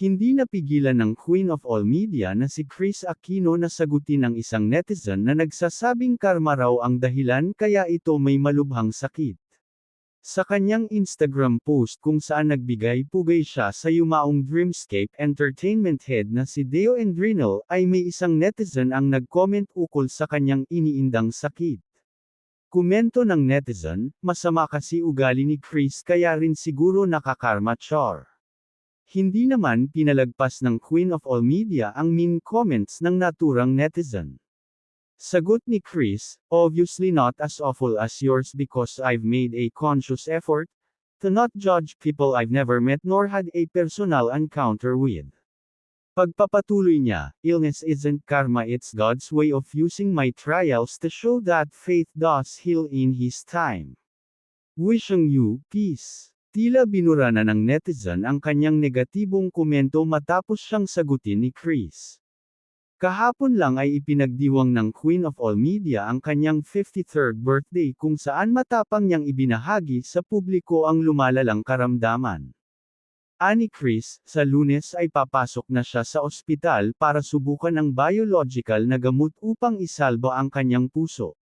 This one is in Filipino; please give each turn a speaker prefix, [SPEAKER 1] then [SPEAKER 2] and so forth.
[SPEAKER 1] Hindi napigilan ng Queen of All Media na si Chris Aquino na sagutin ang isang netizen na nagsasabing karma raw ang dahilan kaya ito may malubhang sakit. Sa kanyang Instagram post kung saan nagbigay pugay siya sa yumaong Dreamscape Entertainment head na si Deo Endrinel ay may isang netizen ang nag-comment ukol sa kanyang iniindang sakit. Komento ng netizen, masama kasi ugali ni Chris kaya rin siguro nakakarma char. Hindi naman pinalagpas ng Queen of All Media ang mean comments ng naturang netizen. Sagot ni Chris, obviously not as awful as yours because I've made a conscious effort to not judge people I've never met nor had a personal encounter with. Pagpapatuloy niya, illness isn't karma it's God's way of using my trials to show that faith does heal in His time. Wishing you peace. Tila binura na ng netizen ang kanyang negatibong komento matapos siyang sagutin ni Chris. Kahapon lang ay ipinagdiwang ng Queen of All Media ang kanyang 53rd birthday kung saan matapang niyang ibinahagi sa publiko ang lumalalang karamdaman. Ani Chris, sa lunes ay papasok na siya sa ospital para subukan ang biological na gamot upang isalba ang kanyang puso.